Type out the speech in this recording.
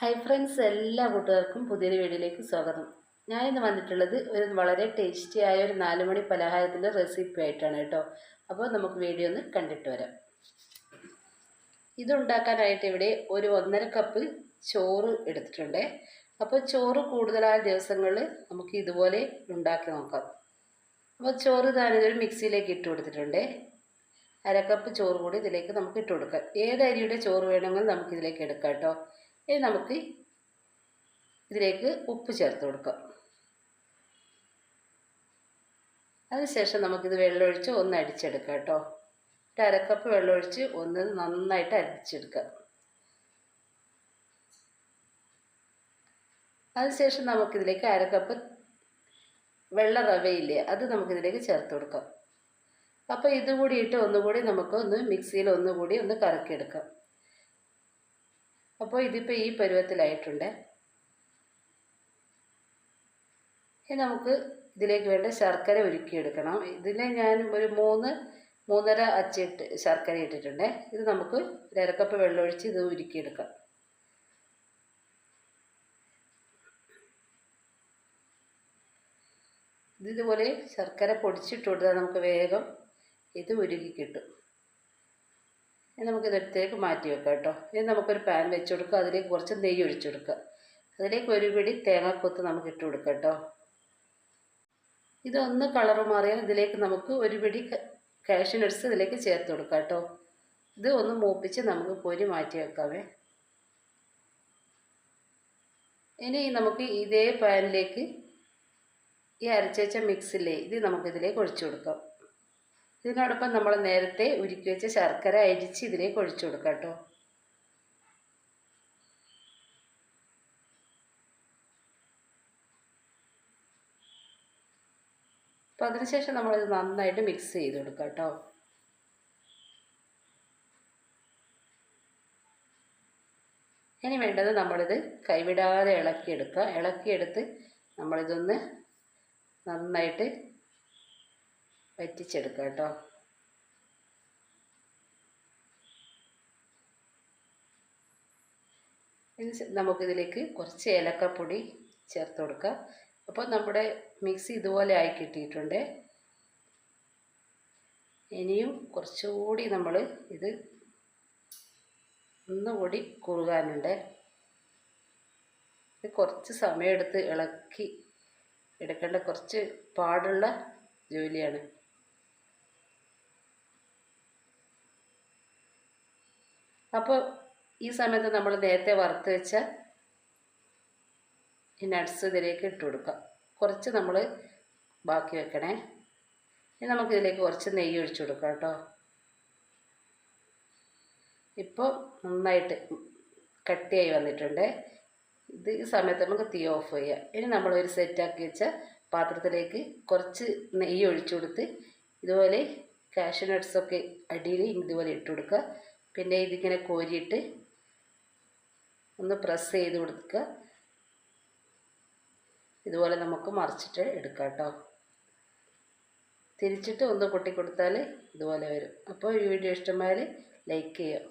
Hi friends എല്ലാ കൂട്ടുകാർക്കും പുതിയൊരു വീഡിയോയിലേക്ക് സ്വാഗതം. ഞാനിന്ന് വന്നിട്ടുള്ളത് ഒരു വളരെ ടേസ്റ്റി ആയ ഒരു നാലുമണി പലഹാരത്തിന്റെ റെസിപ്പി ആയിട്ടാണ് കേട്ടോ. അപ്പോൾ നമുക്ക് വീഡിയോ ഒന്ന് കണ്ടിട്ട് വരാം. ഇതുണ്ടാക്കാനായിട്ട് ഇവിടെ ഒരു ഒന്നര കപ്പ് ചോറ് എടുത്തിട്ടുണ്ട്. അപ്പോൾ ചോറ് കൂടുതലായ ദിവസങ്ങളിൽ നമുക്ക് ഇതുപോലെ ഉണ്ടാക്കി നോക്കാം. അപ്പോൾ ചോറ് താനിതൊരു മിക്സിയിലേക്ക് ഇട്ട് കൊടുത്തിട്ടുണ്ട്. അരക്കപ്പ് ചോറ് കൂടി ഇതിലേക്ക് നമുക്ക് ഇട്ട് കൊടുക്കാം. ഏത് അരിയുടെ ചോറ് വേണമെങ്കിലും നമുക്കിതിലേക്ക് എടുക്കാം കേട്ടോ. ഇനി നമുക്ക് ഇതിലേക്ക് ഉപ്പ് ചേർത്ത് കൊടുക്കാം. അതിനുശേഷം നമുക്കിത് വെള്ളമൊഴിച്ച് ഒന്ന് അടിച്ചെടുക്കാം കേട്ടോ. ഒരു അരക്കപ്പ് വെള്ളമൊഴിച്ച് ഒന്ന് നന്നായിട്ട് അരിച്ചെടുക്കാം. അതിനുശേഷം നമുക്കിതിലേക്ക് അരക്കപ്പ് വെള്ള റവയില്ലേ അത് നമുക്കിതിലേക്ക് ചേർത്ത് കൊടുക്കാം. അപ്പോൾ ഇതുകൂടി ഇട്ട് ഒന്നുകൂടി നമുക്ക് ഒന്ന് മിക്സിയിൽ ഒന്നുകൂടി ഒന്ന് കറക്കിയെടുക്കാം. അപ്പോൾ ഇതിപ്പോൾ ഈ പരുവത്തിലായിട്ടുണ്ട്. ഇനി നമുക്ക് ഇതിലേക്ക് വേണ്ട ശർക്കര ഒരുക്കിയെടുക്കണം ഇതിൽ ഞാൻ ഒരു മൂന്ന് മൂന്നര അച്ചിട്ട് ശർക്കര ഇട്ടിട്ടുണ്ട്. ഇത് നമുക്ക് ഒരു അരക്കപ്പ് വെള്ളമൊഴിച്ച് ഇത് ഉരുക്കിയെടുക്കാം. ഇതുപോലെ ശർക്കര പൊടിച്ചിട്ട് കൊടുത്താൽ നമുക്ക് വേഗം ഇത് ഉരുക്കി കിട്ടും. ഇനി നമുക്കിതെടുത്തേക്ക് മാറ്റി വെക്കാം കേട്ടോ. ഇനി നമുക്കൊരു പാൻ വെച്ച് കൊടുക്കുക. അതിലേക്ക് കുറച്ച് നെയ്യ് ഒഴിച്ചു കൊടുക്കുക. അതിലേക്ക് ഒരു പിടി തേങ്ങാക്കൊത്ത് നമുക്ക് ഇട്ട് കൊടുക്കാം കേട്ടോ. ഇതൊന്ന് കളർ മാറിയാൽ ഇതിലേക്ക് നമുക്ക് ഒരു പിടി കാഷ്യൂ നട്ട്സ് ഇതിലേക്ക് ചേർത്ത് കൊടുക്കാം കേട്ടോ. ഇത് ഒന്ന് മൂപ്പിച്ച് നമുക്ക് പൊരി മാറ്റി വെക്കാവേ. ഇനി നമുക്ക് ഇതേ പാനിലേക്ക് ഈ അരച്ചേച്ച മിക്സില്ലേ ഇത് നമുക്കിതിലേക്ക് ഒഴിച്ചു കൊടുക്കാം. ഇതിനോടൊപ്പം നമ്മൾ നേരത്തെ ഉരുക്കി വെച്ച ശർക്കര അരിച്ച് ഇതിലേക്ക് ഒഴിച്ചു കൊടുക്കാം കേട്ടോ. അപ്പോൾ അതിനുശേഷം നമ്മളിത് നന്നായിട്ട് മിക്സ് ചെയ്ത് കൊടുക്കാം കേട്ടോ. ഇനി വേണ്ടത് നമ്മളിത് കൈവിടാതെ ഇളക്കിയെടുക്കുക. ഇളക്കിയെടുത്ത് നമ്മളിതൊന്ന് നന്നായിട്ട് വറ്റിച്ചെടുക്കുക കേട്ടോ നമുക്കിതിലേക്ക് കുറച്ച് ഏലക്കപ്പൊടി ചേർത്ത് കൊടുക്കാം. അപ്പോൾ നമ്മുടെ മിക്സി ഇതുപോലെ ആയി കിട്ടിയിട്ടുണ്ട്. ഇനിയും കുറച്ചുകൂടി നമ്മൾ ഇത് ഒന്നുകൂടി കുറുകാനുണ്ട്. ഇത് കുറച്ച് സമയമെടുത്ത് ഇളക്കി എടുക്കേണ്ട കുറച്ച് പാടുള്ള ജോലിയാണ്. അപ്പോൾ ഈ സമയത്ത് നമ്മൾ നേരത്തെ വറുത്ത് വെച്ച ഈ നട്ട്സ് ഇതിലേക്ക് ഇട്ട് കൊടുക്കാം കുറച്ച് നമ്മൾ ബാക്കി വെക്കണേ. ഇനി നമുക്കിതിലേക്ക് കുറച്ച് നെയ്യ് ഒഴിച്ചു കൊടുക്കാം കേട്ടോ. ഇപ്പോൾ നന്നായിട്ട് കട്ടിയായി വന്നിട്ടുണ്ട്. ഇത് ഈ സമയത്ത് നമുക്ക് തീ ഓഫ് ചെയ്യാം. ഇനി നമ്മളൊരു സെറ്റാക്കി വെച്ച പാത്രത്തിലേക്ക് കുറച്ച് നെയ്യ് ഒഴിച്ചു കൊടുത്ത് ഇതുപോലെ കാഷ്യൂ നട്ട്സൊക്കെ അടിയിൽ ഇതുപോലെ ഇട്ട് കൊടുക്കുക. പിന്നെ ഇതിങ്ങനെ കോരിയിട്ട് ഒന്ന് പ്രസ് ചെയ്ത് കൊടുക്കുക. ഇതുപോലെ നമുക്ക് മറിച്ചിട്ട് എടുക്കാം കേട്ടോ തിരിച്ചിട്ട് ഒന്ന് കൊട്ടി കൊടുത്താൽ ഇതുപോലെ വരും. അപ്പോൾ ഈ വീഡിയോ ഇഷ്ടമായാൽ ലൈക്ക് ചെയ്യാം